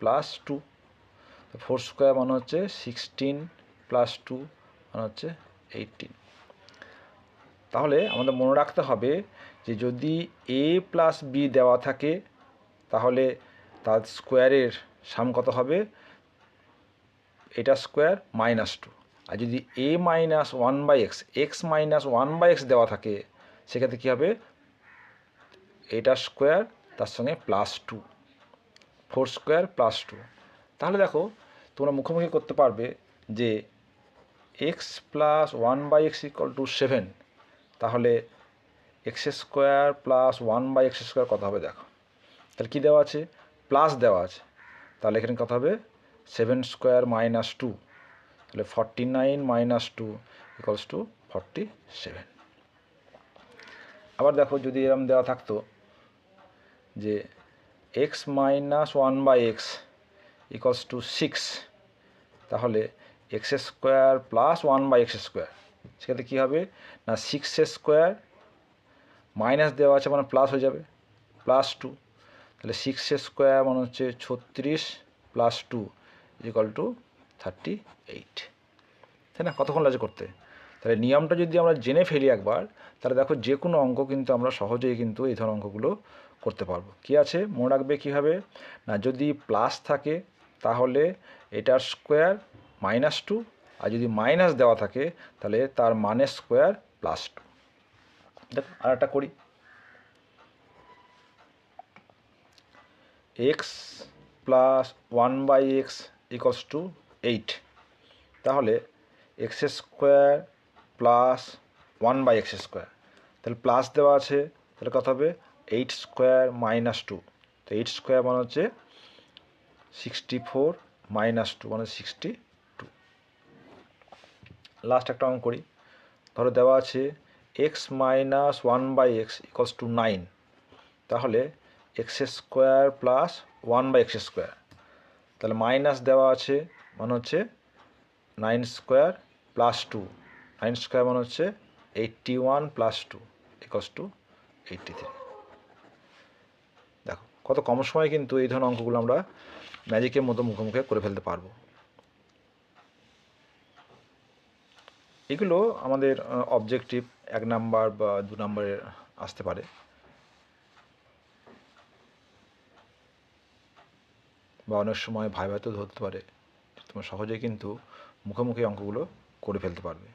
Plus two. Four square মানে হচ্ছে sixteen plus two মানে হচ্ছে এইটিন। তাহলে আমাদের মনে রাখতে হবে যে যদি এ প্লাস বি দেওয়া থাকে, তাহলে তার স্কোয়ারের সাম কত হবে? এটা স্কোয়ার মাইনাস টু। আর যদি a minus one by X X minus one by X দেওয়া থাকে, সেক্ষেত্রে কী হবে? এটা স্কোয়ার, তার সঙ্গে plus two. Four square plus two. তাহলে দেখো, তোমরা মুখোমুখি করতে পারবে যে X plus one by X equal to seven তাহলে X square plus one by X square কত হবে দেখো। তাহলে কী দেওয়া আছে? প্লাস দেওয়া আছে। তাহলে এখানে কত হবে? সেভেন স্কোয়ার মাইনাস টু তাহলে forty nine minus two equals to forty seven আবার দেখো যদি এরম দেওয়া থাকতো যে X minus one by X equals to six তাহলে X square plus one by X square সেক্ষেত্রে কী হবে? না সিক্স স্কোয়ার মাইনাস দেওয়া আছে মানে প্লাস হয়ে যাবে প্লাস টু তাহলে সিক্স স্কোয়ার মানে হচ্ছে ছত্রিশ plus two equal to thirty eight তাই না? কতক্ষণ লাগে করতে? তাহলে নিয়মটা যদি আমরা জেনে ফেলি একবার, তাহলে দেখো যে কোনো অঙ্ক কিন্তু আমরা সহজেই কিন্তু এই ধরনের অঙ্কগুলো করতে পারব। কী আছে? মনে রাখবে কীভাবে? না, যদি প্লাস থাকে, তাহলে এটার স্কোয়ার মাইনাস টু আর যদি মাইনাস দেওয়া থাকে, তাহলে তার মানে স্কোয়ার প্লাস টু দেখো আর একটা করি। X plus one by X equals to eight তাহলে X square plus one by X square তাহলে প্লাস দেওয়া আছে, তাহলে কত হবে? এইট স্কোয়ার মাইনাস টু তো এইট স্কোয়ার মানে হচ্ছে সিক্সটি ফোর মাইনাস টু মানে সিক্সটি টু লাস্ট একটা অঙ্ক করি। ধরো দেওয়া আছে X minus one by X equals to nine তাহলে X square plus one by X square তাহলে মাইনাস দেওয়া আছে মানে হচ্ছে nine square plus two nine square মানে হচ্ছে eighty one plus two equals to eighty three দেখো, কত কম সময়ে কিন্তু এই ধরনের অঙ্কগুলো আমরা ম্যাজিকের মতো মুখে মুখে করে ফেলতে পারব। এগুলো আমাদের অবজেক্টিভ এক নাম্বার বা দু নাম্বারে আসতে পারে। বা অনেক সময় ভাই ভাইতেও ধরতে পারে। তোমরা সহজে কিন্তু মুখোমুখি অঙ্কগুলো করে ফেলতে পারবে।